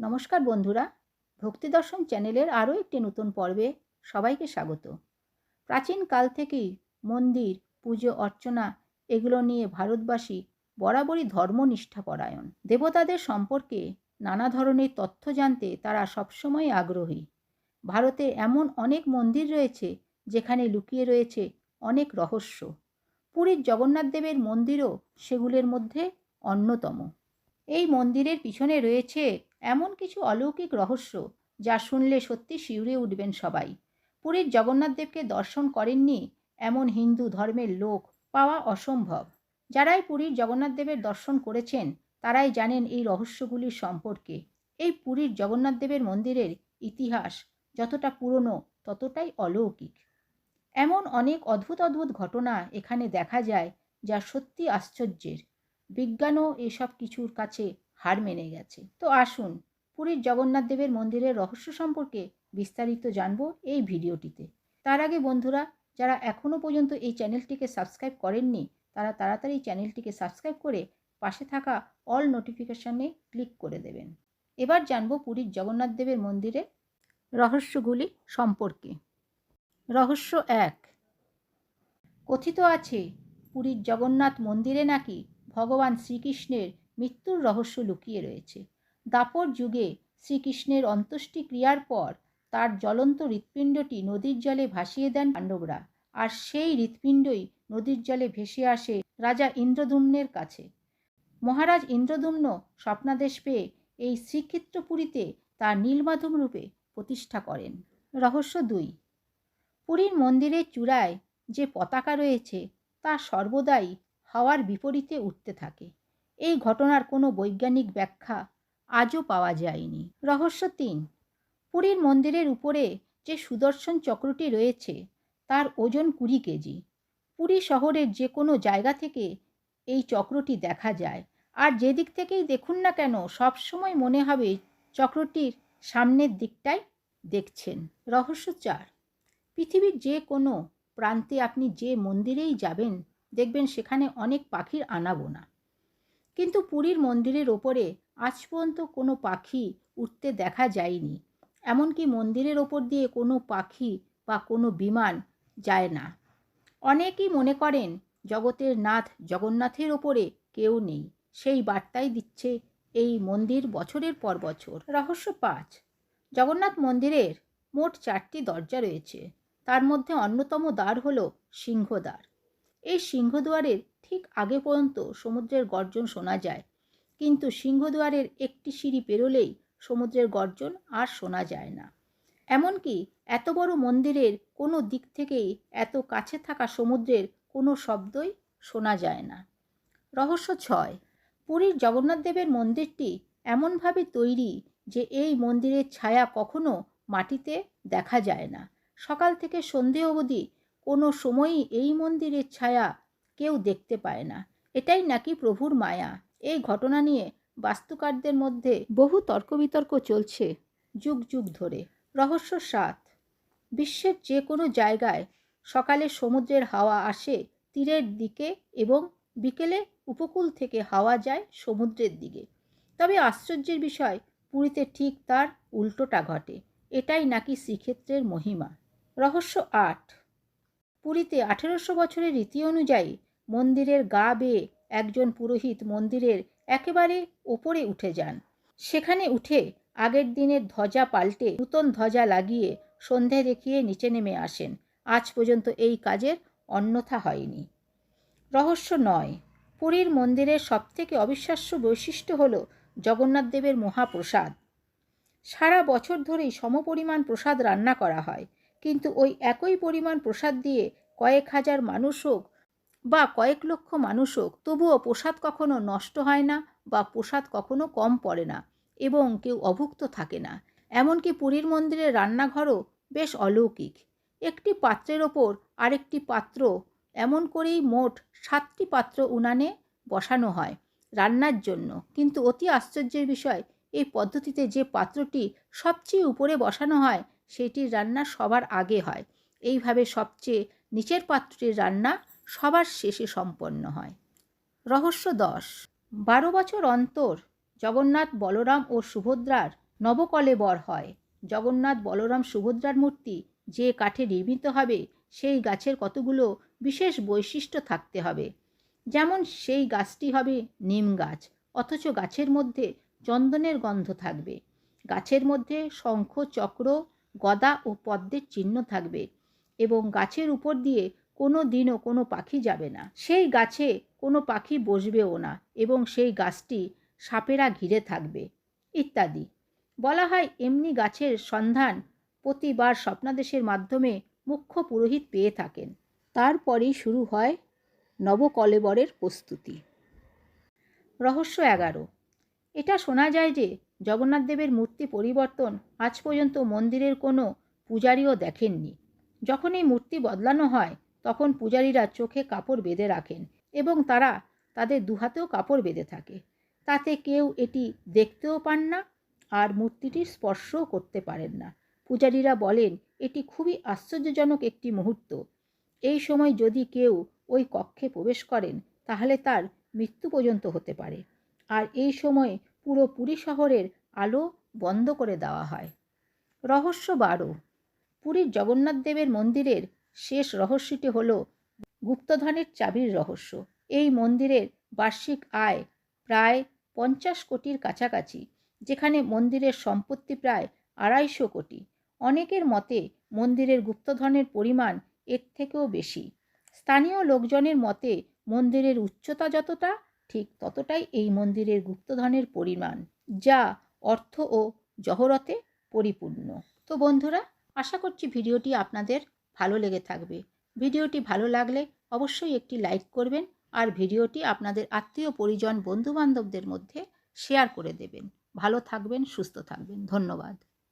নমস্কার বন্ধুরা, ভক্তি দর্শন চ্যানেলের আরও একটি নতুন পর্বে সবাইকে স্বাগত। প্রাচীন কাল থেকেই মন্দির, পুজো, অর্চনা এগুলো নিয়ে ভারতবাসী বরাবরই ধর্মনিষ্ঠাপরায়ণ দেবতাদের সম্পর্কে নানা ধরনের তথ্য জানতে তারা সবসময় আগ্রহী। ভারতে এমন অনেক মন্দির রয়েছে যেখানে লুকিয়ে রয়েছে অনেক রহস্য। পুরীর জগন্নাথ দেবের মন্দিরও সেগুলির মধ্যে অন্যতম। এই মন্দিরের পিছনে রয়েছে এমন কিছু অলৌকিক রহস্য যা শুনলে সত্যি শিউরে উঠবেন সবাই। পুরীর জগন্নাথদেবকে দর্শন করেননি এমন হিন্দু ধর্মের লোক পাওয়া অসম্ভব। যারাই পুরীর জগন্নাথদেবের দর্শন করেছেন, তারাই জানেন এই রহস্যগুলির সম্পর্কে। এই পুরীর জগন্নাথদেবের মন্দিরের ইতিহাস যতটা পুরনো, ততটাই অলৌকিক। এমন অনেক অদ্ভুত অদ্ভুত ঘটনা এখানে দেখা যায় যা সত্যি আশ্চর্যের। বিজ্ঞানও এসব কিছুর কাছে হার মেনে গেছে। তো আসুন, পুরীর জগন্নাথ দেবের মন্দিরের রহস্য সম্পর্কে বিস্তারিত জানব এই ভিডিওটিতে। তার আগে বন্ধুরা, যারা এখনও পর্যন্ত এই চ্যানেলটিকে সাবস্ক্রাইব করেননি, তারা তাড়াতাড়ি চ্যানেলটিকে সাবস্ক্রাইব করে পাশে থাকা অল নোটিফিকেশানে ক্লিক করে দেবেন। এবার জানব পুরীর জগন্নাথ দেবের মন্দিরে রহস্যগুলি সম্পর্কে। রহস্য এক, কথিত আছে, পুরীর জগন্নাথ মন্দিরে নাকি ভগবান শ্রীকৃষ্ণের মৃত্যুর রহস্য লুকিয়ে রয়েছে। দাপর যুগে শ্রীকৃষ্ণের অন্ত্যেষ্টি ক্রিয়ার পর তার জ্বলন্ত হৃৎপিণ্ডটি নদীর জলে ভাসিয়ে দেন পাণ্ডবরা, আর সেই হৃৎপিণ্ডই নদীর জলে ভেসে আসে রাজা ইন্দ্রদুম্নের কাছে। মহারাজ ইন্দ্রদুম্ন স্বপ্নাদেশ পেয়ে এই শ্রীক্ষেত্রপুরীতে তার নীলমাধব রূপে প্রতিষ্ঠা করেন। রহস্য দুই, পুরীর মন্দিরের চূড়ায় যে পতাকা রয়েছে তা সর্বদাই হাওয়ার বিপরীতে উঠতে থাকে। এই ঘটনার কোনো বৈজ্ঞানিক ব্যাখ্যা আজও পাওয়া যায়নি। রহস্য তিন, পুরীর মন্দিরের উপরে যে সুদর্শন চক্রটি রয়েছে, তার ওজন কুড়ি কেজি। পুরী শহরের যে কোনো জায়গা থেকে এই চক্রটি দেখা যায়। আর যেদিক থেকেই দেখুন না কেন, সবসময় মনে হবে চক্রটির সামনের দিকটাই দেখছেন। রহস্য চার, পৃথিবীর যে কোনো প্রান্তে আপনি যে মন্দিরেই যাবেন দেখবেন সেখানে অনেক পাখির আনাগোনা। কিন্তু পুরীর মন্দিরের ওপরে আজ পর্যন্ত কোনো পাখি উঠতে দেখা যায়নি। এমনকি মন্দিরের ওপর দিয়ে কোনো পাখি বা কোনো বিমান যায় না। অনেকেই মনে করেন, জগতের নাথ জগন্নাথের ওপরে কেউ নেই। সেই বার্তাই দিচ্ছে এই মন্দির বছরের পর বছর। রহস্য পাঁচ। জগন্নাথ মন্দিরের মোট চারটি দরজা রয়েছে। তার মধ্যে অন্যতম দ্বার হল সিংহদ্বার। এই সিংহদুয়ারের ঠিক আগে পর্যন্ত সমুদ্রের গর্জন শোনা যায়। কিন্তু সিংহদুয়ারের একটি সিঁড়ি পেরোলেই সমুদ্রের গর্জন আর শোনা যায় না। এমনকি এত বড় মন্দিরের কোনো দিক থেকেই এত কাছে থাকা সমুদ্রের কোনো শব্দই শোনা যায় না। রহস্য ছয়, পুরীর জগন্নাথ দেবের মন্দিরটি এমনভাবে তৈরি যে এই মন্দিরের ছায়া কখনো মাটিতে দেখা যায় না। সকাল থেকে সন্ধে অবধি কোনো সময়ই এই মন্দিরের ছায়া কেউ দেখতে পায় না। এটাই নাকি প্রভুর মায়া। এই ঘটনা নিয়ে বাস্তুকারদের মধ্যে বহু তর্ক বিতর্ক চলছে যুগ যুগ ধরে। রহস্য সাত। বিশ্বের যে কোনো জায়গায় সকালে সমুদ্রের হাওয়া আসে তীরের দিকে এবং বিকেলে উপকূল থেকে হাওয়া যায় সমুদ্রের দিকে। তবে আশ্চর্যের বিষয়, পুরীতে ঠিক তার উল্টোটা ঘটে। এটাই নাকি শ্রীক্ষেত্রের মহিমা। রহস্য আট। পুরীতে আঠেরোশো বছরের রীতি অনুযায়ী মন্দিরের গা বেয়ে একজন পুরোহিত মন্দিরের একেবারে ওপরে উঠে যান। সেখানে উঠে আগের দিনের ধ্বজা পাল্টে নূতন ধ্বজা লাগিয়ে সন্ধে দেখিয়ে নিচে নেমে আসেন। আজ পর্যন্ত এই কাজের অন্যথা হয়নি। রহস্য নয়, পুরীর মন্দিরের সবথেকে অবিশ্বাস্য বৈশিষ্ট্য হল জগন্নাথদেবের মহাপ্রসাদ। সারা বছর ধরেই সমপরিমাণ প্রসাদ রান্না করা হয়। কিন্তু ওই একই পরিমাণ প্রসাদ দিয়ে কয়েক হাজার মানুষ হোক বা কয়েক লক্ষ মানুষ হোক, তবুও প্রসাদ কখনো নষ্ট হয় না বা প্রসাদ কখনো কম পড়ে না এবং কেউ অভুক্ত থাকে না। এমনকি পুরীর মন্দিরের রান্নাঘরও বেশ অলৌকিক। একটি পাত্রের ওপর আরেকটি পাত্র, এমন করেই মোট সাতটি পাত্র উনানে বসানো হয় রান্নার জন্য। কিন্তু অতি আশ্চর্যের বিষয়, এই পদ্ধতিতে যে পাত্রটি সবচেয়ে উপরে বসানো হয় সেটির রান্না সবার আগে হয়। এইভাবে সবচেয়ে নিচের পাত্রটির রান্না সবার শেষে সম্পন্ন হয়। রহস্য দশ। বারো বছর অন্তর জগন্নাথ বলরাম ও সুভদ্রার নবকলেবর হয়। জগন্নাথ বলরাম সুভদ্রার মূর্তি যে কাঠে নির্মিত হবে, সেই গাছের কতগুলো বিশেষ বৈশিষ্ট্য থাকতে হবে। যেমন সেই গাছটি হবে নিম গাছ, অথচ গাছের মধ্যে চন্দনের গন্ধ থাকবে। গাছের মধ্যে শঙ্খ, চক্র গদা ও পদ্মের চিহ্ন থাকবে এবং গাছের উপর দিয়ে কোনো দিনও কোনো পাখি যাবে না। সেই গাছে কোনো পাখি বসবেও না এবং সেই গাছটি সাপেরা ঘিরে থাকবে ইত্যাদি। বলা হয় এমনি গাছের সন্ধান প্রতিবার স্বপ্নাদেশের মাধ্যমে মুখ্য পুরোহিত পেয়ে থাকেন। তারপরেই শুরু হয় নবকলেবরের প্রস্তুতি। রহস্য এগারো। এটা শোনা যায় যে জগন্নাথ দেবের মূর্তি পরিবর্তন আজ পর্যন্ত মন্দিরের কোনো পূজারীও দেখেননি। যখন এই মূর্তি বদলানো হয়, তখন পূজারীরা চোখে কাপড় বেঁধে রাখেন এবং তারা তাদের দুহাতেও কাপড় বেঁধে থাকে। তাতে কেউ এটি দেখতেও পান না আর মূর্তিটির স্পর্শও করতে পারেন না। পূজারীরা বলেন, এটি খুবই আশ্চর্যজনক একটি মুহূর্ত। এই সময় যদি কেউ ওই কক্ষে প্রবেশ করেন, তাহলে তার মৃত্যু পর্যন্ত হতে পারে। আর এই সময় পুরো পুরী শহরের আলো বন্ধ করে দেওয়া হয়। রহস্য বারো। পুরীর জগন্নাথ দেবের মন্দিরের শেষ রহস্যটি হল গুপ্তধনের চাবির রহস্য। এই মন্দিরের বার্ষিক আয় প্রায় পঞ্চাশ কোটির কাছাকাছি, যেখানে মন্দিরের সম্পত্তি প্রায় আড়াইশো কোটি। অনেকের মতে মন্দিরের গুপ্তধনের পরিমাণ এর থেকেও বেশি। স্থানীয় লোকজনের মতে মন্দিরের উচ্চতা যতটা ঠিক ততটাই এই মন্দিরের গুপ্তধনের পরিমাণ, যা অর্থ ও জহরতে পরিপূর্ণ। তো বন্ধুরা, আশা করছি ভিডিওটি আপনাদের ভালো লেগে থাকবে। ভিডিওটি ভালো লাগলে অবশ্যই একটি লাইক করবেন আর ভিডিওটি আপনাদের আত্মীয়, পরিজন, বন্ধুবান্ধবদের মধ্যে শেয়ার করে দেবেন। ভালো থাকবেন, সুস্থ থাকবেন। ধন্যবাদ।